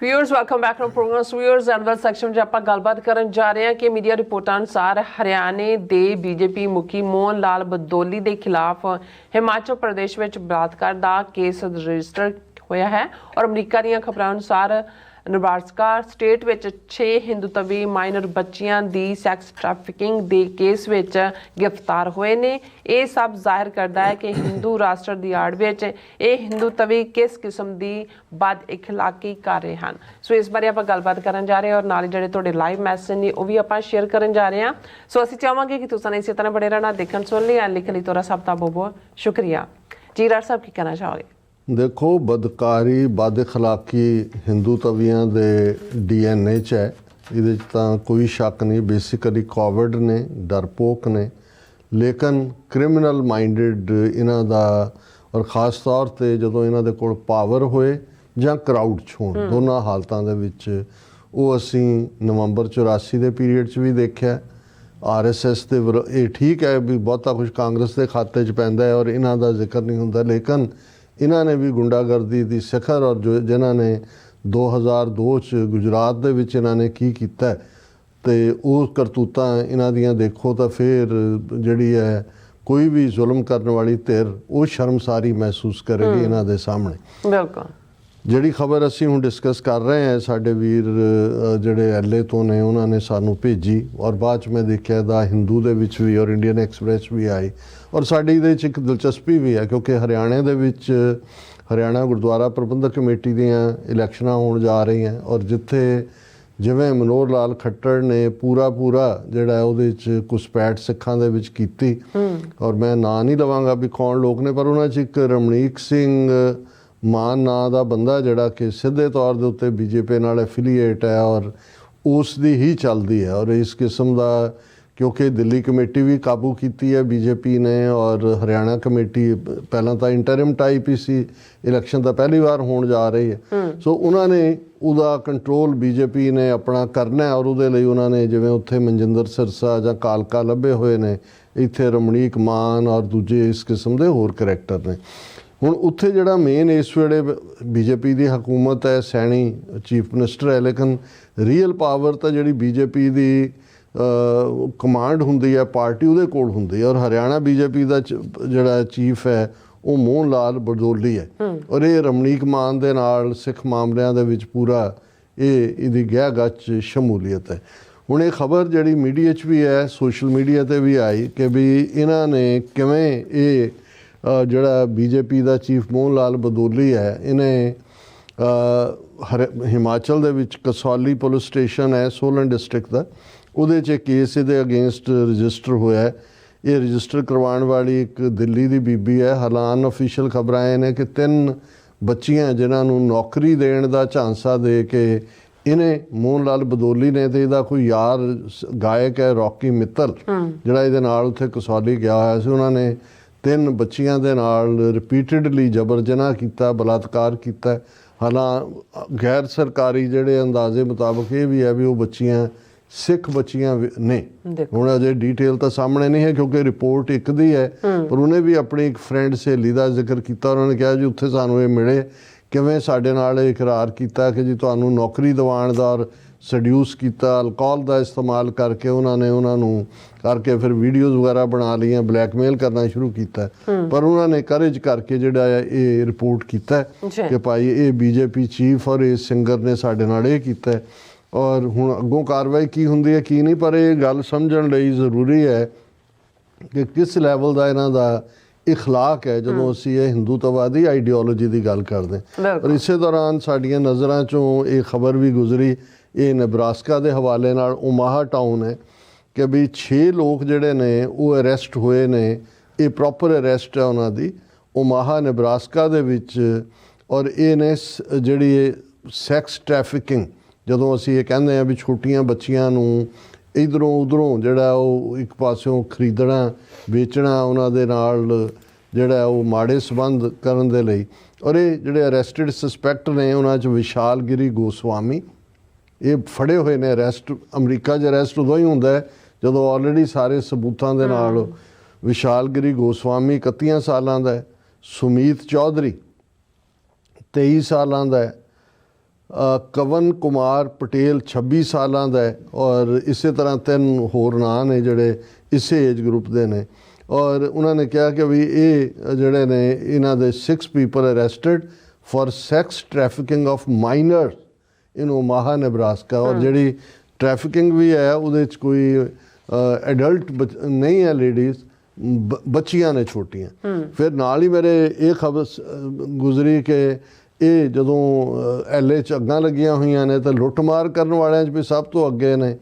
Viewers welcome back to programme viewers and section ਵਿੱਚ ਆਪਾਂ ਗੱਲਬਾਤ ਕਰਨ ਜਾ ਰਹੇ ਹਾਂ ਕਿ ਮੀਡੀਆ ਰਿਪੋਰਟਾਂ ਅਨੁਸਾਰ ਹਰਿਆਣੇ ਦੇ ਬੀਜੇਪੀ ਮੁਖੀ ਮੋਹਨ ਲਾਲ ਬਦੋਲੀ ਦੇ ਖਿਲਾਫ ਹਿਮਾਚਲ ਪ੍ਰਦੇਸ਼ ਵਿੱਚ ਬਲਾਤਕਾਰ ਦਾ ਕੇਸ ਰਜਿਸਟਰ ਹੋਇਆ ਹੈ ਔਰ ਅਮਰੀਕਾ ਦੀਆਂ ਖਬਰਾਂ ਅਨੁਸਾਰ ਨੇਬਰਾਸਕਾ ਸਟੇਟ ਵਿੱਚ 6 ਹਿੰਦੂਤਵੀ ਮਾਈਨਰ ਬੱਚੀਆਂ ਦੀ ਸੈਕਸ ਟ੍ਰੈਫਿਕਿੰਗ ਦੇ ਕੇਸ ਵਿੱਚ ਗ੍ਰਿਫਤਾਰ ਹੋਏ ਨੇ। ਇਹ ਸਭ ਜ਼ਾਹਿਰ ਕਰਦਾ ਹੈ ਕਿ ਹਿੰਦੂ ਰਾਸ਼ਟਰ ਦੀ ਆੜ ਵਿੱਚ ਇਹ ਹਿੰਦੂਤਵੀ ਕਿਸ ਕਿਸਮ ਦੀ ਬਦ ਇਖਲਾਕੀ ਕਰ ਰਹੇ ਹਨ। ਸੋ ਇਸ ਬਾਰੇ ਆਪਾਂ ਗੱਲਬਾਤ ਕਰਨ ਜਾ ਰਹੇ ਹਾਂ ਔਰ ਨਾਲ ਹੀ ਜਿਹੜੇ ਤੁਹਾਡੇ ਲਾਈਵ ਮੈਸੇਜ ਨੇ, ਉਹ ਵੀ ਆਪਾਂ ਸ਼ੇਅਰ ਕਰਨ ਜਾ ਰਹੇ ਹਾਂ। ਸੋ ਅਸੀਂ ਚਾਹਾਂਗੇ ਕਿ ਤੁਸੀਂ ਇਸੇ ਤਰ੍ਹਾਂ ਬੜੇ ਰਹਿਣਾ, ਦੇਖਣ ਸੁਣ ਲਈ, ਐਂ ਲਿਖਣ ਲਈ ਤੁਹਾਡਾ ਸਭ ਦਾ ਬਹੁਤ ਬਹੁਤ ਸ਼ੁਕਰੀਆ। ਜੀ, ਰਾਜ ਸਾਹਿਬ, ਕੀ ਕਹਿਣਾ ਚਾਹੋਗੇ? ਦੇਖੋ ਬਦਕਾਰੀ ਬਦ اخلاقی ਹਿੰਦੂ ਤਵੀਆਂ ਦੇ ਡੀਐਨਏ ਚ ਹੈ ਇਹਦੇ ਚ ਤਾਂ ਕੋਈ ਸ਼ੱਕ ਨਹੀਂ ਬੇਸਿਕਲੀ ਕੋਵਿਡ ਨੇ ਡਰਪੋਕ ਨੇ ਲੇਕਿਨ ਕ੍ਰਿਮੀਨਲ ਮਾਈਂਡਡ ਇਹਨਾਂ ਦਾ ਔਰ ਖਾਸ ਤੌਰ ਤੇ ਜਦੋਂ ਇਹਨਾਂ ਦੇ ਕੋਲ ਪਾਵਰ ਹੋਏ ਜਾਂ ਕਰਾਊਡ ਚ ਹੋਣ ਦੋਨਾਂ ਹਾਲਤਾਂ ਦੇ ਵਿੱਚ ਉਹ ਅਸੀਂ ਨਵੰਬਰ 84 ਦੇ ਪੀਰੀਅਡ ਚ ਵੀ ਦੇਖਿਆ ਆਰਐਸਐਸ ਦੇ ਵਿਰੋ- ਇਹ ਠੀਕ ਹੈ ਵੀ ਬਹੁਤਾ ਕੁਝ ਕਾਂਗਰਸ ਦੇ ਖਾਤੇ 'ਚ ਪੈਂਦਾ ਹੈ ਔਰ ਇਹਨਾਂ ਦਾ ਜ਼ਿਕਰ ਨਹੀਂ ਹੁੰਦਾ ਲੇਕਿਨ ਇਹਨਾਂ ਨੇ ਵੀ ਗੁੰਡਾਗਰਦੀ ਦੀ ਸਿਖਰ ਔਰ ਜੋ ਜਿਨ੍ਹਾਂ ਨੇ 2002 ਚ ਗੁਜਰਾਤ ਦੇ ਵਿੱਚ ਇਹਨਾਂ ਨੇ ਕੀ ਕੀਤਾ ਤੇ ਉਹ ਕਰਤੂਤਾਂ ਇਹਨਾਂ ਦੀਆਂ ਦੇਖੋ ਤਾਂ ਫਿਰ ਜਿਹੜੀ ਹੈ ਕੋਈ ਵੀ ਜ਼ੁਲਮ ਕਰਨ ਵਾਲੀ ਧਿਰ ਉਹ ਸ਼ਰਮਸਾਰੀ ਮਹਿਸੂਸ ਕਰੇਗੀ ਇਹਨਾਂ ਦੇ ਸਾਹਮਣੇ। ਬਿਲਕੁਲ। ਜਿਹੜੀ ਖਬਰ ਅਸੀਂ ਹੁਣ ਡਿਸਕਸ ਕਰ ਰਹੇ ਹਾਂ ਸਾਡੇ ਵੀਰ ਜਿਹੜੇ ਐਲਏ ਤੋਂ ਨੇ ਉਹਨਾਂ ਨੇ ਸਾਨੂੰ ਭੇਜੀ ਔਰ ਬਾਅਦ ਚ ਮੈਂ ਦੇਖਿਆ ਦਾ ਹਿੰਦੂ ਦੇ ਵਿੱਚ ਵੀ ਔਰ ਇੰਡੀਅਨ ਐਕਸਪ੍ਰੈਸ ਵੀ ਆਈ ਔਰ ਸਾਡੀ ਇਹਦੇ ਵਿੱਚ ਇੱਕ ਦਿਲਚਸਪੀ ਵੀ ਹੈ ਕਿਉਂਕਿ ਹਰਿਆਣੇ ਦੇ ਵਿੱਚ ਹਰਿਆਣਾ ਗੁਰਦੁਆਰਾ ਪ੍ਰਬੰਧਕ ਕਮੇਟੀ ਦੀਆਂ ਇਲੈਕਸ਼ਨਾਂ ਹੋਣ ਜਾ ਰਹੀਆਂ ਔਰ ਜਿੱਥੇ ਜਿਵੇਂ ਮਨੋਹਰ ਲਾਲ ਖੱਟੜ ਨੇ ਪੂਰਾ ਪੂਰਾ ਜਿਹੜਾ ਉਹਦੇ ਵਿੱਚ ਕੁਸਪੈਟ ਸਿੱਖਾਂ ਦੇ ਵਿੱਚ ਕੀਤੀ ਔਰ ਮੈਂ ਨਾਂ ਨਹੀਂ ਲਵਾਂਗਾ ਵੀ ਕੌਣ ਲੋਕ ਨੇ ਪਰ ਉਹਨਾਂ 'ਚ ਇੱਕ ਰਮਣੀਕ ਸਿੰਘ ਮਾਨ ਨਾਂ ਦਾ ਬੰਦਾ ਜਿਹੜਾ ਕਿ ਸਿੱਧੇ ਤੌਰ ਦੇ ਉੱਤੇ ਬੀਜੇਪੀ ਨਾਲ ਐਫੀਲੀਏਟ ਹੈ ਔਰ ਉਸ ਦੀ ਹੀ ਚੱਲਦੀ ਹੈ ਔਰ ਇਸ ਕਿਸਮ ਦਾ ਕਿਉਂਕਿ ਦਿੱਲੀ ਕਮੇਟੀ ਵੀ ਕਾਬੂ ਕੀਤੀ ਹੈ ਬੀਜੇਪੀ ਨੇ ਔਰ ਹਰਿਆਣਾ ਕਮੇਟੀ ਪਹਿਲਾਂ ਤਾਂ ਇੰਟਰਿਮ ਟਾਈਪ ਹੀ ਸੀ ਇਲੈਕਸ਼ਨ ਤਾਂ ਪਹਿਲੀ ਵਾਰ ਹੋਣ ਜਾ ਰਹੀ ਹੈ। ਸੋ ਉਹਨਾਂ ਨੇ ਉਹਦਾ ਕੰਟਰੋਲ ਬੀਜੇਪੀ ਨੇ ਆਪਣਾ ਕਰਨਾ ਔਰ ਉਹਦੇ ਲਈ ਉਹਨਾਂ ਨੇ ਜਿਵੇਂ ਉੱਥੇ ਮਨਜਿੰਦਰ ਸਿਰਸਾ ਜਾਂ ਕਾਲਕਾ ਲੱਭੇ ਹੋਏ ਨੇ ਇੱਥੇ ਰਮਣੀਕ ਮਾਨ ਔਰ ਦੂਜੇ ਇਸ ਕਿਸਮ ਦੇ ਹੋਰ ਕਰੈਕਟਰ ਨੇ। ਹੁਣ ਉੱਥੇ ਜਿਹੜਾ ਮੇਨ ਇਸ ਵੇਲੇ ਬੀਜੇਪੀ ਦੀ ਹਕੂਮਤ ਹੈ ਸੈਣੀ ਚੀਫ ਮਿਨਿਸਟਰ ਹੈ ਲੇਕਿਨ ਰੀਅਲ ਪਾਵਰ ਤਾਂ ਜਿਹੜੀ ਬੀਜੇਪੀ ਦੀ ਕਮਾਂਡ ਹੁੰਦੀ ਹੈ ਪਾਰਟੀ ਉਹਦੇ ਕੋਲ ਹੁੰਦੀ ਹੈ ਔਰ ਹਰਿਆਣਾ ਬੀਜੇਪੀ ਦਾ ਜਿਹੜਾ ਚੀਫ ਹੈ ਉਹ ਮੋਹਨ ਲਾਲ ਬਡੋਲੀ ਹੈ। ਔਰ ਇਹ ਰਮਣੀਕ ਮਾਨ ਦੇ ਨਾਲ ਸਿੱਖ ਮਾਮਲਿਆਂ ਦੇ ਵਿੱਚ ਪੂਰਾ ਇਹ ਇਹਦੀ ਗਹਿ ਗੱਚ ਸ਼ਮੂਲੀਅਤ ਹੈ। ਹੁਣ ਇਹ ਖਬਰ ਜਿਹੜੀ ਮੀਡੀਆ 'ਚ ਵੀ ਹੈ ਸੋਸ਼ਲ ਮੀਡੀਆ ਤੇ ਵੀ ਆਈ ਕਿ ਵੀ ਇਹਨਾਂ ਨੇ ਕਿਵੇਂ ਇਹ ਜਿਹੜਾ ਬੀਜੇਪੀ ਦਾ ਚੀਫ ਮੋਹਨ ਲਾਲ ਬਦੋਲੀ ਹੈ ਇਹਨੇ ਹਿਮਾਚਲ ਦੇ ਵਿੱਚ ਕਸੌਲੀ ਪੁਲਿਸ ਸਟੇਸ਼ਨ ਹੈ ਸੋਲਨ ਡਿਸਟ੍ਰਿਕਟ ਦਾ ਉਹਦੇ 'ਚ ਕੇਸ ਇਹਦੇ ਅਗੇਂਸਟ ਰਜਿਸਟਰ ਹੋਇਆ ਹੈ। ਇਹ ਰਜਿਸਟਰ ਕਰਵਾਉਣ ਵਾਲੀ ਇੱਕ ਦਿੱਲੀ ਦੀ ਬੀਬੀ ਹੈ ਹਾਲਾਨ ਅਫੀਸ਼ੀਅਲ ਖਬਰਾਂ ਇਹ ਨੇ ਕਿ ਤਿੰਨ ਬੱਚੀਆਂ ਜਿਨ੍ਹਾਂ ਨੂੰ ਨੌਕਰੀ ਦੇਣ ਦਾ ਝਾਂਸਾ ਦੇ ਕੇ ਇਹਨੇ ਮੋਹਨ ਲਾਲ ਬਦੋਲੀ ਨੇ ਤੇ ਇਹਦਾ ਕੋਈ ਯਾਰ ਗਾਇਕ ਹੈ ਰੌਕੀ ਮਿੱਤਲ ਜਿਹੜਾ ਇਹਦੇ ਨਾਲ ਉੱਥੇ ਕਸੌਲੀ ਗਿਆ ਹੋਇਆ ਸੀ। ਉਹਨਾਂ ਨੇ ਤਿੰਨ ਬੱਚੀਆਂ ਦੇ ਨਾਲ ਰਿਪੀਟਡਲੀ ਜਬਰ ਜਨਾਹ ਕੀਤਾ ਬਲਾਤਕਾਰ ਕੀਤਾ। ਹਾਲਾਂ ਗੈਰ ਸਰਕਾਰੀ ਜਿਹੜੇ ਅੰਦਾਜ਼ੇ ਮੁਤਾਬਕ ਇਹ ਵੀ ਹੈ ਵੀ ਉਹ ਬੱਚੀਆਂ ਸਿੱਖ ਬੱਚੀਆਂ ਨੇ। ਹੁਣ ਅਜੇ ਡਿਟੇਲ ਤਾਂ ਸਾਹਮਣੇ ਨਹੀਂ ਹੈ ਕਿਉਂਕਿ ਰਿਪੋਰਟ ਇੱਕ ਦੀ ਹੈ। ਪਰ ਉਹਨੇ ਵੀ ਆਪਣੀ ਇੱਕ ਫਰੈਂਡ ਸਹੇਲੀ ਦਾ ਜ਼ਿਕਰ ਕੀਤਾ ਉਹਨਾਂ ਨੇ ਕਿਹਾ ਜੀ ਉੱਥੇ ਸਾਨੂੰ ਇਹ ਮਿਲੇ ਕਿਵੇਂ ਸਾਡੇ ਨਾਲ ਇਹ ਇਕਰਾਰ ਕੀਤਾ ਕਿ ਜੀ ਤੁਹਾਨੂੰ ਨੌਕਰੀ ਦਿਵਾਉਣ ਦਾ ਔਰ ਸਡਿਊਸ ਕੀਤਾ ਅਲਕੋਹਲ ਦਾ ਇਸਤੇਮਾਲ ਕਰਕੇ ਉਹਨਾਂ ਨੇ ਉਹਨਾਂ ਨੂੰ ਕਰਕੇ ਫਿਰ ਵੀਡੀਓਜ਼ ਵਗੈਰਾ ਬਣਾ ਲਈਆਂ ਬਲੈਕਮੇਲ ਕਰਨਾ ਸ਼ੁਰੂ ਕੀਤਾ ਪਰ ਉਹਨਾਂ ਨੇ ਕਰੇਜ ਕਰਕੇ ਜਿਹੜਾ ਹੈ ਇਹ ਰਿਪੋਰਟ ਕੀਤਾ ਹੈ ਜੀ। ਕਿ ਭਾਈ ਇਹ ਬੀਜੇਪੀ ਚੀਫ ਔਰ ਇਹ ਸਿੰਗਰ ਨੇ ਸਾਡੇ ਨਾਲ ਇਹ ਕੀਤਾ ਹੈ ਔਰ ਹੁਣ ਅੱਗੋਂ ਕਾਰਵਾਈ ਕੀ ਹੁੰਦੀ ਹੈ ਕੀ ਨਹੀਂ ਪਰ ਇਹ ਗੱਲ ਸਮਝਣ ਲਈ ਜ਼ਰੂਰੀ ਹੈ ਕਿ ਕਿਸ ਲੈਵਲ ਦਾ ਇਹਨਾਂ ਦਾ اخلاق ਹੈ ਜਦੋਂ ਅਸੀਂ ਇਹ ਹਿੰਦੂਤਵਾਦੀ ਆਈਡੀਓਲੋਜੀ ਦੀ ਗੱਲ ਕਰਦੇ ਹਾਂ ਬਿਲਕੁਲ। ਔਰ ਇਸੇ ਦੌਰਾਨ ਸਾਡੀਆਂ ਨਜ਼ਰਾਂ ਚੋਂ ਇਹ ਖਬਰ ਵੀ ਗੁਜ਼ਰੀ ਇਹ ਨਬਰਾਸਕਾ ਦੇ ਹਵਾਲੇ ਨਾਲ ਉਮਾਹਾ ਟਾਊਨ ਹੈ ਕਿ ਵੀ 6 ਲੋਕ ਜਿਹੜੇ ਨੇ, ਉਹ ਅਰੈਸਟ ਹੋਏ ਨੇ। ਇਹ ਪ੍ਰੋਪਰ ਅਰੈਸਟ ਹੈ ਉਹਨਾਂ ਦੀ। ਉਮਾਹਾ ਨਬਰਾਸਕਾ ਦੇ ਵਿੱਚ ਔਰ ਇਹ ਨੇ ਸ- ਜਿਹੜੀ ਸੈਕਸ ਟ੍ਰੈਫਿਕਿੰਗ ਜਦੋਂ ਅਸੀਂ ਇਹ ਕਹਿੰਦੇ ਆ ਵੀ ਛੋਟੀਆਂ ਬੱਚੀਆਂ ਨੂੰ ਇਧਰੋਂ ਉਧਰੋਂ ਜਿਹੜਾ ਉਹ ਇੱਕ ਪਾਸਿਓਂ ਖਰੀਦਣਾ, ਵੇਚਣਾ ਉਹਨਾਂ ਦੇ ਨਾਲ ਜਿਹੜਾ ਉਹ ਮਾੜੇ ਸਬੰਧ ਕਰਨ ਦੇ ਲਈ। ਔਰ ਇਹ ਜਿਹੜੇ ਅਰੈਸਟਡ ਸਸਪੈਕਟ ਨੇ, ਉਹਨਾਂ 'ਚ ਵਿਸ਼ਾਲ ਗਿਰੀ ਗੋਸਵਾਮੀ ਇਹ ਫੜੇ ਹੋਏ ਨੇ ਅਰੈਸਟ ਅਮਰੀਕਾ 'ਚ ਅਰੈਸਟ ਉਦੋਂ ਹੀ ਹੁੰਦਾ ਜਦੋਂ ਆਲਰੇਡੀ ਸਾਰੇ ਸਬੂਤਾਂ ਦੇ ਨਾਲ ਵਿਸ਼ਾਲਗਿਰੀ ਗੋਸਵਾਮੀ 31 ਸਾਲਾਂ ਦਾ ਹੈ ਸੁਮੀਤ ਚੌਧਰੀ 23 ਸਾਲਾਂ ਦਾ ਹੈ ਕਵਨ ਕੁਮਾਰ ਪਟੇਲ 26 ਸਾਲਾਂ ਦਾ ਹੈ ਔਰ ਇਸੇ ਤਰ੍ਹਾਂ ਤਿੰਨ ਹੋਰ ਨਾਂ ਨੇ ਜਿਹੜੇ ਇਸੇ ਏਜ ਗਰੁੱਪ ਦੇ ਨੇ। ਔਰ ਉਹਨਾਂ ਨੇ ਕਿਹਾ ਕਿ ਵੀ ਇਹ ਜਿਹੜੇ ਨੇ ਇਹਨਾਂ ਦੇ 6 people arrested for sex trafficking of minor in Omaha Nebraska ਔਰ ਜਿਹੜੀ ਟ੍ਰੈਫਿਕਿੰਗ ਵੀ ਹੈ ਉਹਦੇ ਚ ਕੋਈ ਐਡਲਟ ਨਹੀਂ ਹੈ ਲੇਡੀਜ਼ ਬੱਚੀਆਂ ਨੇ ਛੋਟੀਆਂ। ਫਿਰ ਨਾਲ ਹੀ ਮੇਰੇ ਇਹ ਖਬਰ ਗੁਜ਼ਰੀ ਕਿ ਇਹ ਜਦੋਂ ਐਲਏ ਚ ਅੱਗਾਂ ਲੱਗੀਆਂ ਹੋਈਆਂ ਨੇ ਤਾਂ ਲੁੱਟਮਾਰ ਕਰਨ ਵਾਲਿਆਂ ਚ ਵੀ ਸਭ ਤੋਂ ਅੱਗੇ ਨੇ।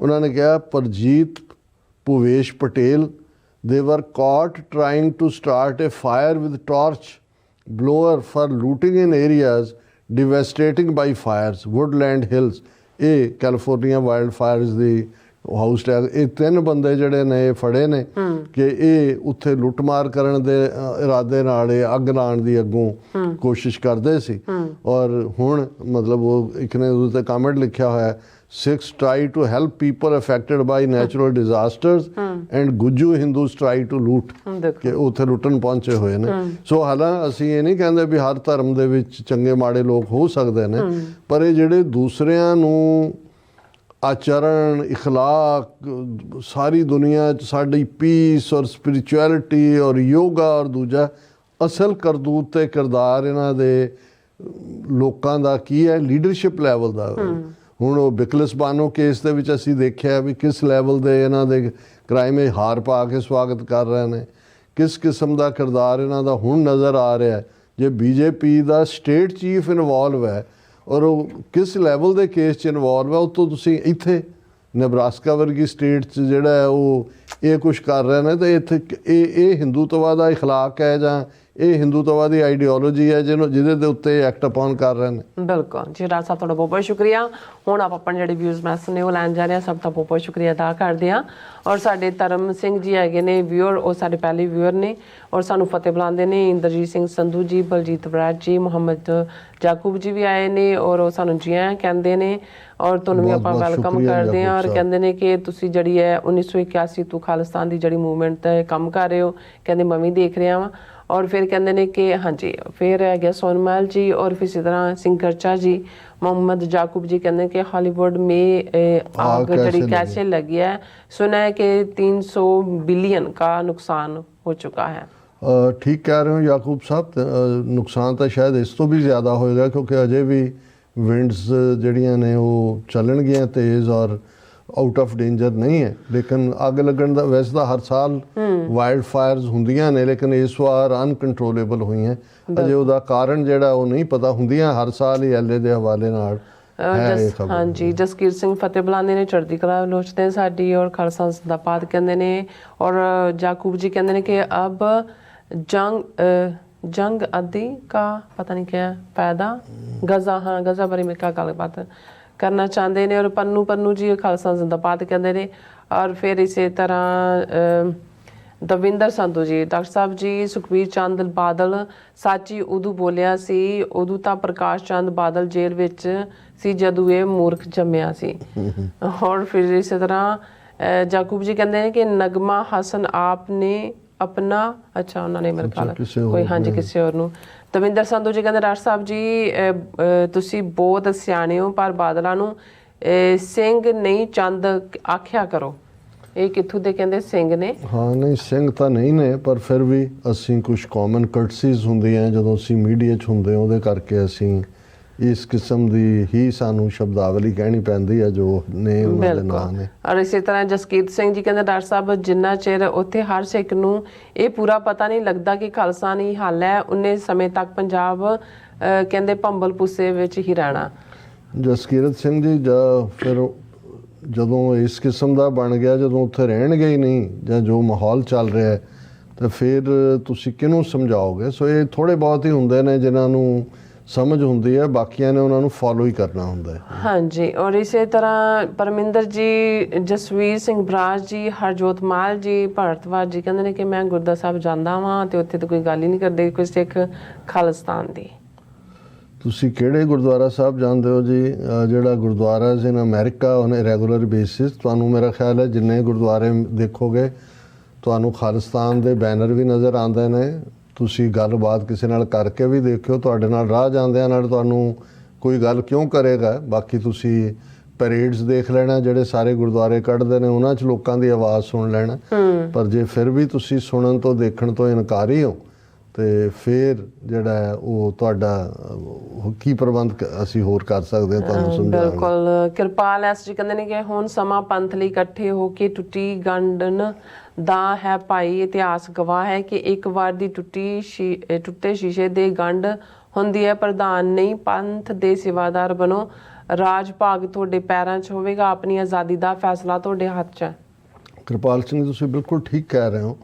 ਉਹਨਾਂ ਨੇ ਕਿਹਾ Parjit Bhuvesh Patel they were caught trying to start a fire with torch blower for looting in areas devastating by fires. Woodland hills ਇਹ ਕੈਲੀਫੋਰਨੀਆ ਵਾਈਲਡ ਫਾਇਰਸ ਦੀ ਹਾਊਸ ਟੈਗ ਇਹ ਤਿੰਨ ਬੰਦੇ ਜਿਹੜੇ ਨੇ ਇਹ ਫੜੇ ਨੇ ਕਿ ਇਹ ਉੱਥੇ ਲੁੱਟਮਾਰ ਕਰਨ ਦੇ ਇਰਾਦੇ ਨਾਲ ਇਹ ਅੱਗ ਲਾਉਣ ਦੀ ਅੱਗੋਂ ਕੋਸ਼ਿਸ਼ ਕਰਦੇ ਸੀ। ਔਰ ਹੁਣ ਮਤਲਬ ਉਹ ਇੱਕ ਨੇ ਉਹਦੇ ਤੇ ਕਮੈਂਟ ਲਿਖਿਆ ਹੋਇਆ ਹੈ Six try to help people affected by natural disasters and Gujju Hindus try to loot ਦੇਖੋ ਕਿ ਉੱਥੇ ਲੁੱਟਣ ਪਹੁੰਚੇ ਹੋਏ ਨੇ ਸੋ ਹਾਲਾਂ ਅਸੀਂ ਇਹ ਨਹੀਂ ਕਹਿੰਦੇ ਵੀ ਹਰ ਧਰਮ ਦੇ ਵਿੱਚ ਚੰਗੇ ਮਾੜੇ ਲੋਕ ਹੋ ਸਕਦੇ ਨੇ ਪਰ ਇਹ ਜਿਹੜੇ ਦੂਸਰਿਆਂ ਨੂੰ ਆਚਰਣ اخلاق ਸਾਰੀ ਦੁਨੀਆ 'ਚ ਸਾਡੀ ਪੀਸ ਔਰ ਸਪਿਰਚੁਅਲਿਟੀ ਔਰ ਯੋਗਾ ਔਰ ਦੂਜਾ ਅਸਲ ਕਰਤੂਤ ਤੇ ਕਿਰਦਾਰ ਇਹਨਾਂ ਦੇ ਲੋਕਾਂ ਦਾ ਕੀ ਹੈ ਲੀਡਰਸ਼ਿਪ ਲੈਵਲ ਦਾ ਹੁਣ ਉਹ ਬਿਕਲਸ ਬਾਨੋ ਕੇਸ ਦੇ ਵਿੱਚ ਅਸੀਂ ਦੇਖਿਆ ਵੀ ਕਿਸ ਲੈਵਲ ਦੇ ਇਹਨਾਂ ਦੇ ਕ੍ਰਾਈਮ ਇਹ ਹਾਰ ਪਾ ਕੇ ਸਵਾਗਤ ਕਰ ਰਹੇ ਨੇ ਕਿਸ ਕਿਸਮ ਦਾ ਕਿਰਦਾਰ ਇਹਨਾਂ ਦਾ ਹੁਣ ਨਜ਼ਰ ਆ ਰਿਹਾ ਹੈ ਜੇ ਬੀਜੇਪੀ ਦਾ ਸਟੇਟ ਚੀਫ ਇਨਵੋਲਵ ਹੈ ਔਰ ਉਹ ਕਿਸ ਲੈਵਲ ਦੇ ਕੇਸ 'ਚ ਇਨਵੋਲਵ ਹੈ ਉਤੋਂ ਤੁਸੀਂ ਇੱਥੇ ਨੇਬਰਾਸਕਾ ਵਰਗੀ ਸਟੇਟ 'ਚ ਜਿਹੜਾ ਹੈ ਉਹ ਇਹ ਕੁਝ ਕਰ ਰਹੇ ਨੇ ਤੇ ਇੱਥੇ ਕ- ਇਹ ਇਹ ਹਿੰਦੂਤਵਾ ਦਾ اخلاق ਹੈ ਜਾਂ ਇਹ ਹਿੰਦੂਤਵਾ ਦੀ ਆਈਡੀਓਲੋਜੀ ਹੈ ਜਿਹਨੂੰ ਜਿਹਦੇ ਦੇ ਉੱਤੇ ਐਕਟ ਅਪਨ ਕਰ ਰਹੇ ਨੇ। ਬਿਲਕੁਲ ਜੀ ਰਾਜ ਸਾਹਿਬ ਤੁਹਾਡਾ ਬਹੁਤ ਬਹੁਤ ਸ਼ੁਕਰੀਆ। ਹੁਣ ਆਪ ਆਪਣੇ ਜਿਹੜੇ ਵਿਊਜ਼ ਮੈਸੇਜ ਨੇ ਉਹ ਲੈਣ ਜਾ ਰਹੇ ਹਾਂ। ਸਭ ਦਾ ਬਹੁਤ ਬਹੁਤ ਸ਼ੁਕਰੀਆ ਅਦਾ ਕਰਦੇ ਹਾਂ। ਔਰ ਸਾਡੇ ਧਰਮ ਸਿੰਘ ਜੀ ਹੈਗੇ ਨੇ ਵਿਊਅਰ ਉਹ ਸਾਡੇ ਪਹਿਲੇ ਵਿਊਅਰ ਨੇ। ਔਰ ਸਾਨੂੰ ਫਤਿਹ ਬੁਲਾਉਂਦੇ ਨੇ। ਇੰਦਰਜੀਤ ਸਿੰਘ ਸੰਧੂ ਜੀ ਬਲਜੀਤ ਬਰਾੜ ਜੀ ਮੁਹੰਮਦ ਜਾਕੂਬ ਜੀ ਵੀ ਆਏ ਨੇ। ਔਰ ਉਹ ਸਾਨੂੰ ਜੀ ਆਇਆਂ ਕਹਿੰਦੇ ਨੇ। ਔਰ ਤੁਹਾਨੂੰ ਵੀ ਆਪਾਂ ਵੈਲਕਮ ਕਰਦੇ ਹਾਂ। ਔਰ ਕਹਿੰਦੇ ਨੇ ਕਿ ਤੁਸੀਂ ਜਿਹੜੀ ਹੈ 1981 ਤੋਂ ਖਾਲਿਸਤਾਨ ਦੀ ਜਿਹੜੀ ਮੂਵਮੈਂਟ ਤੇ ਕੰਮ ਕਰ ਰਹੇ ਹੋ। ਕਹਿੰਦੇ ਮੈਂ ਵੀ ਦੇਖ ਰਿਹਾ ਵਾਂ। اور پھر کہندے نے کہ ہاں جی پھر ہے سون مال جی اور پھر اسی طرح سنگرچا جی محمد جاکوب جی کہندے کہ ہالی ووڈ میں آگ جڑی کیسے لگی ہے؟ سنا ہے کہ تین سو بلین کا نقصان ہو چکا ہے۔ ٹھیک کہہ رہے ہوں یعقوب صاحب نقصان تو شاید اس تو بھی زیادہ ہوئے گا کیونکہ اجے بھی ونڈز جڑیاں نے ਆਊਟ ਆਫ ਡੇਂਜਰ ਨਹੀਂ ਹੈ। ਲੇਕਿਨ ਅੱਗ ਲੱਗਣ ਦਾ ਵੈਸੇ ਤਾਂ ਹਰ ਸਾਲ ਵਾਈਲਡ ਫਾਇਰਸ ਹੁੰਦੀਆਂ ਨੇ ਲੇਕਿਨ ਇਸ ਵਾਰ ਅਨਕੰਟਰੋਲੇਬਲ ਹੋਈਆਂ। ਅਜੇ ਉਹਦਾ ਕਾਰਨ ਜਿਹੜਾ ਉਹ ਨਹੀਂ ਪਤਾ। ਹੁੰਦੀਆਂ ਹਰ ਸਾਲ ਹੀ ਐਲਏ ਦੇ ਹਵਾਲੇ ਨਾਲ। ਹਾਂਜੀ ਜਸਕੀਰ ਸਿੰਘ ਫਤਿਹ ਬੁਲਾਉਂਦੇ ਨੇ ਚੜ੍ਹਦੀ ਕਲਾ ਲੋਚਦੇ ਸਾਡੀ ਔਰ ਖਾਲਸਾ ਜ਼ਿੰਦਾਬਾਦ ਕਹਿੰਦੇ ਨੇ। ਔਰ ਜਾਕੂਬ ਜੀ ਕਹਿੰਦੇ ਨੇ ਕਿ ਅਬ ਜੰਗ ਜੰਗ ਅਦੀ ਕਾ ਪਤਾ ਨਹੀਂ ਕਿਆ ਫਾਇਦਾ ਗਜ਼ਾ ਹਾਂ ਗਜ਼ਾ ਬਾਰੇ ਮੇਂ ਕਾ ਗੱਲਬਾਤ ਕਰਨਾ ਚਾਹੁੰਦੇ ਨੇ ਔਰ ਪੰਨੂ ਪੰਨੂ ਜੀ ਖਾਲਸਾ ਜ਼ਿੰਦਾਬਾਦ ਕਹਿੰਦੇ ਨੇ ਔਰ ਫਿਰ ਇਸੇ ਤਰ੍ਹਾਂ ਦਵਿੰਦਰ ਸੰਧੂ ਜੀ ਡਾਕਟਰ ਸਾਹਿਬ ਜੀ ਸੁਖਬੀਰ ਚੰਦ ਬਾਦਲ ਸਾਚੀ ਉਦੋਂ ਬੋਲਿਆ ਸੀ ਉਦੋਂ ਤਾਂ ਪ੍ਰਕਾਸ਼ ਚੰਦ ਬਾਦਲ ਜੇਲ੍ਹ ਵਿੱਚ ਸੀ ਜਦੋਂ ਇਹ ਮੂਰਖ ਜੰਮਿਆ ਸੀ। ਔਰ ਫਿਰ ਇਸੇ ਤਰ੍ਹਾਂ ਜਾਕੂਬ ਜੀ ਕਹਿੰਦੇ ਨੇ ਕਿ ਨਗਮਾ ਹਸਨ ਆਪ ਨੇ ਆਪਣਾ ਅੱਛਾ ਉਹਨਾਂ ਨੇ ਮੇਰੇ ਖਿਆਲ ਕੋਈ ਹਾਂਜੀ। ਕਿਸੇ ਹੋਰ ਨੂੰ। ਦਵਿੰਦਰ ਸੰਧੂ ਜੀ ਕਹਿੰਦੇ ਡਾਕਟਰ ਸਾਹਿਬ ਜੀ ਤੁਸੀਂ ਬਹੁਤ ਸਿਆਣੇ ਹੋ ਪਰ ਬਾਦਲਾਂ ਨੂੰ ਸਿੰਘ ਨਹੀਂ ਚੰਦ ਆਖਿਆ ਕਰੋ। ਇਹ ਕਿੱਥੋਂ ਦੇ ਕਹਿੰਦੇ ਸਿੰਘ ਨੇ? ਹਾਂ ਨਹੀਂ ਸਿੰਘ ਤਾਂ ਨਹੀਂ ਨੇ ਪਰ ਫਿਰ ਵੀ ਅਸੀਂ ਕੁਝ ਕਾਮਨ ਕਰਟਸੀਜ਼ ਹੁੰਦੀਆਂ ਜਦੋਂ ਅਸੀਂ ਮੀਡੀਆ 'ਚ ਹੁੰਦੇ ਉਹਦੇ ਕਰਕੇ ਅਸੀਂ ਇਸ ਕਿਸਮ ਦੀ ਹੀ ਸਾਨੂੰ ਸ਼ਬਦਾਵਲੀ ਕਹਿਣੀ ਪੈਂਦੀ ਹੈ ਜੋ ਨੇ ਉਹਨਾਂ ਦੇ ਨਾਂ ਨੇ। ਔਰ ਇਸੇ ਤਰ੍ਹਾਂ ਜਸਕੀਰਤ ਸਿੰਘ ਜੀ ਕਹਿੰਦੇ ਡਾਕਟਰ ਸਾਹਿਬ ਜਿੰਨਾ ਚਿਰ ਉੱਥੇ ਹਰ ਸਿੱਖ ਨੂੰ ਇਹ ਪੂਰਾ ਪਤਾ ਨਹੀਂ ਲੱਗਦਾ ਕਿ ਖਾਲਸਾ ਨਹੀਂ ਹੱਲ ਹੈ ਉਨੇ ਸਮੇਂ ਤੱਕ ਪੰਜਾਬ ਕਹਿੰਦੇ ਭੰਬਲ ਪੁੱਸੇ ਵਿੱਚ ਹੀ ਰਹਿਣਾ। ਜਸਕੀਰਤ ਸਿੰਘ ਜੀ ਜਾਂ ਫਿਰ ਜਦੋਂ ਇਸ ਕਿਸਮ ਦਾ ਬਣ ਗਿਆ ਜਦੋਂ ਉੱਥੇ ਰਹਿਣਗੇ ਹੀ ਨਹੀਂ ਜਾਂ ਜੋ ਮਾਹੌਲ ਚੱਲ ਰਿਹਾ ਹੈ ਤਾਂ ਫਿਰ ਤੁਸੀਂ ਕਿਹਨੂੰ ਸਮਝਾਓਗੇ? ਸੋ ਇਹ ਥੋੜੇ ਬਹੁਤ ਹੀ ਹੁੰਦੇ ਨੇ ਜਿਨ੍ਹਾਂ ਨੂੰ ਸਮਝ ਹੁੰਦੀ ਹੈ ਬਾਕੀਆਂ ਨੇ ਉਹਨਾਂ ਨੂੰ ਫੋਲੋ ਹੀ ਕਰਨਾ ਹੁੰਦਾ ਹੈ। ਹਾਂਜੀ ਔਰ ਇਸੇ ਤਰ੍ਹਾਂ ਪਰਮਿੰਦਰ ਜੀ ਜਸਵੀਰ ਸਿੰਘ ਬਰਾਜ ਜੀ ਹਰਜੋਤ ਮਾਲ ਜੀ ਭਾਰਤਵਾਜ ਜੀ ਕਹਿੰਦੇ ਨੇ ਕਿ ਮੈਂ ਗੁਰਦਾ ਸਾਹਿਬ ਜਾਂਦਾ ਵਾਂ ਤੇ ਉੱਥੇ ਤਾਂ ਕੋਈ ਗੱਲ ਹੀ ਨਹੀਂ ਕਰਦੇ ਕੋਈ ਸਿੱਖ ਖਾਲਿਸਤਾਨ ਦੀ। ਤੁਸੀਂ ਕਿਹੜੇ ਗੁਰਦੁਆਰਾ ਸਾਹਿਬ ਜਾਂਦੇ ਹੋ ਜੀ? ਜਿਹੜਾ gurdwara in America on regular basis ਤੁਹਾਨੂੰ ਮੇਰਾ ਖਿਆਲ ਹੈ ਜਿੰਨੇ ਗੁਰਦੁਆਰੇ ਦੇਖੋਗੇ ਤੁਹਾਨੂੰ ਖਾਲਿਸਤਾਨ ਦੇ ਬੈਨਰ ਵੀ ਨਜ਼ਰ ਆਉਂਦੇ ਨੇ। ਤੁਸੀਂ ਗੱਲਬਾਤ ਕਿਸੇ ਨਾਲ ਕਰਕੇ ਵੀ ਦੇਖਿਓ ਤੁਹਾਡੇ ਨਾਲ ਰਾਹ ਜਾਂਦਿਆਂ ਨਾਲ ਤੁਹਾਨੂੰ ਕੋਈ ਗੱਲ ਕਿਉਂ ਕਰੇਗਾ? ਬਾਕੀ ਤੁਸੀਂ ਪੈਰੇਡਸ ਦੇਖ ਲੈਣਾ ਜਿਹੜੇ ਸਾਰੇ ਗੁਰਦੁਆਰੇ ਕੱਢਦੇ ਨੇ ਉਹਨਾਂ 'ਚ ਲੋਕਾਂ ਦੀ ਆਵਾਜ਼ ਸੁਣ ਲੈਣਾ। ਪਰ ਜੇ ਫਿਰ ਵੀ ਤੁਸੀਂ ਸੁਣਨ ਤੋਂ ਦੇਖਣ ਤੋਂ ਇਨਕਾਰੀ ਹੋ ਤੇ ਫਿਰ ਜਿਹੜਾ ਉਹ ਤੁਹਾਡਾ ਕੀ ਪ੍ਰਬੰਧ ਅਸੀਂ ਹੋਰ ਕਰ ਸਕਦੇ ਹਾਂ ਤੁਹਾਨੂੰ ਸਮਝਾਉਣ ਬਿਲਕੁਲ। ਕਿਰਪਾਲ ਐਸ ਜੀ ਕਹਿੰਦੇ ਨੇ ਕਿ ਹੁਣ ਸਮਾਂ ਪੰਥ ਲਈ ਇਕੱਠੇ ਹੋ ਕੇ ਟੁੱਟੀ ਗੰਢਨ ਦਾ ਹੈ ਭਾਈ ਇਤਿਹਾਸ ਗਵਾਹ ਹੈ ਕਿ ਇੱਕ ਵਾਰ ਦੀ ਟੁੱਟੀ ਟੁੱਟੇ ਸ਼ੀਸ਼ੇ ਦੇ ਗੰਢ ਹੁੰਦੀ ਹੈ। ਪ੍ਰਧਾਨ ਨਹੀਂ ਪੰਥ ਦੇ ਸੇਵਾਦਾਰ ਬਣੋ। ਰਾਜ ਭਾਗ ਤੁਹਾਡੇ ਪੈਰਾਂ 'ਚ ਹੋਵੇਗਾ ਆਪਣੀ ਆਜ਼ਾਦੀ ਦਾ ਫੈਸਲਾ ਤੁਹਾਡੇ ਹੱਥ 'ਚ ਹੈ। ਕਿਰਪਾਲ ਸਿੰਘ ਤੁਸੀਂ ਬਿਲਕੁਲ ਠੀਕ ਕਹਿ ਰਹੇ ਹੋ।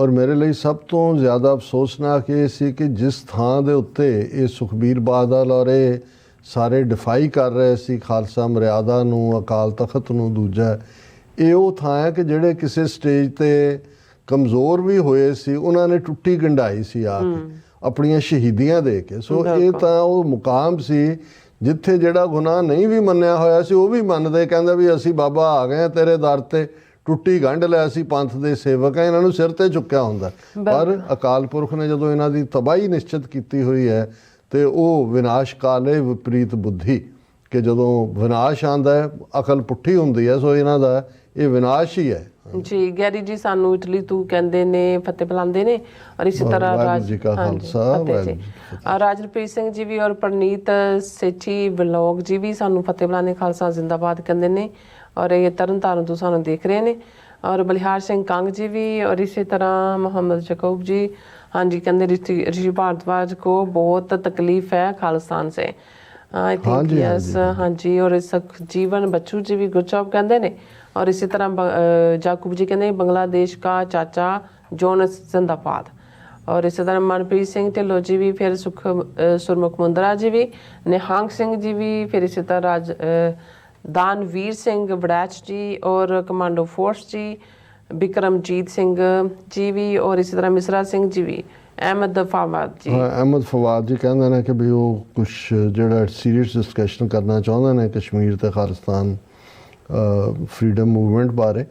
ਔਰ ਮੇਰੇ ਲਈ ਸਭ ਤੋਂ ਜ਼ਿਆਦਾ ਅਫਸੋਸਨਾਕ ਇਹ ਸੀ ਕਿ ਜਿਸ ਥਾਂ ਦੇ ਉੱਤੇ ਇਹ ਸੁਖਬੀਰ ਬਾਦਲ ਔਰ ਇਹ ਸਾਰੇ ਡਿਫਾਈ ਕਰ ਰਹੇ ਸੀ ਖਾਲਸਾ ਮਰਿਆਦਾ ਨੂੰ ਅਕਾਲ ਤਖਤ ਨੂੰ ਦੂਜਾ ਇਹ ਉਹ ਥਾਂ ਹੈ ਕਿ ਜਿਹੜੇ ਕਿਸੇ ਸਟੇਜ ਤੇ ਕਮਜ਼ੋਰ ਵੀ ਹੋਏ ਸੀ ਉਹਨਾਂ ਨੇ ਟੁੱਟੀ ਗੰਢਾਈ ਸੀ ਆ ਕੇ ਆਪਣੀਆਂ ਸ਼ਹੀਦੀਆਂ ਦੇ ਕੇ। ਸੋ ਇਹ ਤਾਂ ਉਹ ਮੁਕਾਮ ਸੀ ਜਿੱਥੇ ਜਿਹੜਾ ਗੁਨਾਹ ਨਹੀਂ ਵੀ ਮੰਨਿਆ ਹੋਇਆ ਸੀ ਉਹ ਵੀ ਮੰਨਦੇ ਕਹਿੰਦੇ ਵੀ ਅਸੀਂ ਬਾਬਾ ਆ ਗਏ ਤੇਰੇ ਦਰ ਤੇ ਟੁੱਟੀ ਗੰਢ ਲੈ ਅਸੀਂ ਪੰਥ ਦੇ ਸੇਵਕ ਆ ਇਹਨਾਂ ਨੂੰ ਸਿਰ ਤੇ ਚੁੱਕਿਆ ਹੁੰਦਾ। ਪਰ ਅਕਾਲ ਪੁਰਖ ਨੇ ਜਦੋਂ ਇਹਨਾਂ ਦੀ ਤਬਾਹੀ ਨਿਸ਼ਚਿਤ ਕੀਤੀ ਹੋਈ ਹੈ ਤੇ ਉਹ ਵਿਨਾਸ਼ ਕਾਲੇ ਵਿਪਰੀਤ ਬੁੱਧੀ ਕਿ ਜਦੋਂ ਵਿਨਾਸ਼ ਆਂਦਾ ਹੈ ਅਕਲ ਪੁੱਠੀ ਹੁੰਦੀ ਹੈ ਸੋ ਇਹਨਾਂ ਦਾ ਇਹ ਵਿਨਾਸ਼ ਹੀ ਹੈ। ਜੀ ਗੈਰੀ ਜੀ ਸਾਨੂੰ ਇਟਲੀ ਤੋਂ ਕਹਿੰਦੇ ਨੇ ਫਤਿਹ ਬੁਲਾਉਂਦੇ ਨੇ ਔਰ ਇਸੇ ਤਰ੍ਹਾਂ ਰਾਜ ਜੀ ਹਾਂਜੀ, ਖਾਲਸਾ, ਰਾਜਨਪ੍ਰੀਤ ਸਿੰਘ ਜੀ ਵੀ ਔਰ ਪ੍ਰਨੀਤ ਸੇਠੀ ਵਲੋਗ ਜੀ ਵੀ ਸਾਨੂੰ ਫਤਿਹ ਬੁਲਾਉਂਦੇ ਖਾਲਸਾ ਜ਼ਿੰਦਾਬਾਦ ਕਹਿੰਦੇ ਨੇ ਔਰ ਇਹ ਤਰਨ ਤਾਰਨ ਤੋਂ ਸਾਨੂੰ ਦੇਖ ਰਹੇ ਨੇ ਔਰ ਬਲਿਹਾਰ ਸਿੰਘ ਕੰਗ ਜੀ ਵੀ ਔਰ ਇਸੇ ਤਰ੍ਹਾਂ ਮੁਹੰਮਦ ਜਕੂਬ ਜੀ ਹਾਂਜੀ ਕਹਿੰਦੇ ਰਿਸ਼ੀ ਰਿਸ਼ੀ ਭਾਰਦਵਾਜ ਕੋ ਬਹੁਤ ਤਕਲੀਫ ਹੈ ਖਾਲਿਸਤਾਨ ਸੇ। ਆਈ ਥਿੰਕ ਯੈਸ ਹਾਂਜੀ ਔਰ ਇਸ ਜੀਵਨ ਬੱਚੂ ਜੀ ਵੀ ਗੁੱਡ ਜੌਬ ਕਹਿੰਦੇ ਨੇ ਔਰ ਇਸੇ ਤਰ੍ਹਾਂ ਬ- ਅ, ਜਾਕੂਬ ਜੀ ਕਹਿੰਦੇ ਬੰਗਲਾਦੇਸ਼ ਦਾ ਚਾਚਾ ਜੋਨਸ ਜ਼ਿੰਦਾਬਾਦ ਔਰ ਇਸੇ ਤਰ੍ਹਾਂ ਮਨਪ੍ਰੀਤ ਸਿੰਘ ਢਿੱਲੋਂ ਜੀ ਵੀ ਫਿਰ ਸੁਖ ਸੁਰਮੁਖ ਮੁੰਦਰਾ ਜੀ ਵੀ ਨਿਹੰਗ ਸਿੰਘ ਜੀ ਵੀ ਫਿਰ ਇਸੇ ਤਰ੍ਹਾਂ ਰਾਜ ਦਾਨਵੀਰ ਸਿੰਘ ਵੜੈਚ ਜੀ ਔਰ ਕਮਾਂਡੋ ਫੋਰਸ ਜੀ ਬਿਕਰਮਜੀਤ ਸਿੰਘ ਜੀ ਵੀ ਔਰ ਇਸੇ ਤਰ੍ਹਾਂ ਮਿਸਰਾ ਸਿੰਘ ਜੀ ਵੀ ਅਹਿਮਦ ਫਾਵਾਦ ਜੀ ਅਹਿਮਦ ਫਵਾਦ ਜੀ ਕਹਿੰਦੇ ਨੇ ਕਿ ਵੀ ਉਹ ਕੁਝ ਜਿਹੜਾ ਸੀਰੀਅਸ ਡਿਸਕਸ਼ਨ ਕਰਨਾ ਚਾਹੁੰਦੇ ਨੇ ਕਸ਼ਮੀਰ ਤੇ ਖਾਲਿਸਤਾਨ ਫਰੀडम ਮੂਵਮੈਂਟ ਬਾਰੇ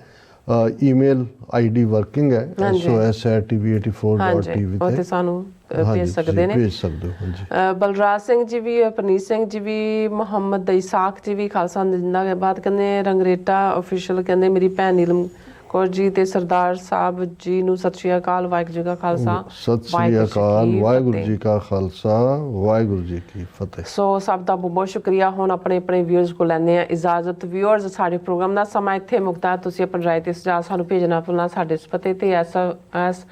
ਈਮੇਲ ਆਈਡੀ ਵਰਕਿੰਗ ਹੈ ਹਾਂਜੀ। sos@tv84.tv ਹਾਂਜੀ ਉਹ ਤੇ। ਸਾਨੂੰ ਅ, ਹਾਂਜੀ, ਭੇਜ ਸਕਦੇ ਨੇ। ਭੇਜ ਸਕਦੇ ਹੋ ਹਾਂਜੀ। ਬਲਰਾਜ ਸਿੰਘ ਜੀ ਵੀ ਪਨੀਤ ਸਿੰਘ ਜੀ ਵੀ ਮੁਹੰਮਦ ਇਸਾਕ ਜੀ ਵੀ ਖਾਲਸਾ ਜਿੰਦਾਬਾਦ ਕਹਿੰਦੇ ਰੰਗਰੇਟਾ ਅਫੀਸ਼ੀਅਲ ਕਹਿੰਦੇ ਮੇਰੀ ਭੈਣ ਨੀਲਮ ਕੌਰ ਜੀ ਤੇ ਸਰਦਾਰ ਸਾਹਿਬ ਜੀ ਨੂੰ ਸਤਿ ਸ਼੍ਰੀ ਅਕਾਲ ਵਾਹਿਗੁਰੂ ਜੀ ਕਾ ਖਾਲਸਾ ਸਤਿ ਸ੍ਰੀ ਅਕਾਲ ਵਾਹਿਗੁਰੂ। ਜੀ ਕਾ ਖਾਲਸਾ ਵਾਹਿਗੁਰੂ ਜੀ ਕੀ ਫਤਿਹ। ਸੋ ਸਭ ਦਾ ਬਹੁਤ ਬਹੁਤ ਸ਼ੁਕਰੀਆ। ਹੁਣ ਆਪਣੇ ਆਪਣੇ ਵਿਊਅਰਸ ਕੋ ਲੈਣੇ ਆ ਇਜਾਜ਼ਤ। ਵਿਊਅਰਸ ਸਾਡੇ ਪ੍ਰੋਗਰਾਮ ਦਾ ਸਮਾਂ ਇੱਥੇ ਮੁਕਤਾ। ਤੁਸੀਂ ਆਪਣੀ ਰਾਏ ਤੇ ਸੁਝਾਅ ਸਾਨੂੰ ਭੇਜਣਾ ਭੁੱਲਣਾ ਸਾਡੇ ਇਸ ਪਤੇ ਤੇ ਐਸ ਐਸ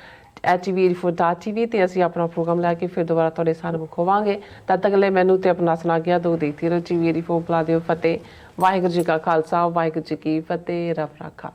ਐਟੀਵੀ ਤੇ ਅਸੀਂ ਆਪਣਾ ਪ੍ਰੋਗਰਾਮ ਲੈ ਕੇ ਫਿਰ ਦੁਬਾਰਾ ਤੁਹਾਡੇ ਸਾਹਮਣੇ ਖੋਵਾਂਗੇ। ਤਦ ਤੱਕ ਲਈ ਮੈਨੂੰ ਤੇ ਆਪਣਾ ਸੁਣਾ ਗਿਆ ਦੋ ਦੇਖਤੀ ਰਹੋ। ਟੀਵੀ 84 ਪਲਾ ਦਿਓ। ਫਤਿਹ। ਵਾਹਿਗੁਰੂ ਜੀ ਕਾ ਖਾਲਸਾ ਵਾਹਿਗੁਰੂ ਜੀ ਕੀ ਫਤਿਹ। ਰੱਬ ਰਾਖਾ।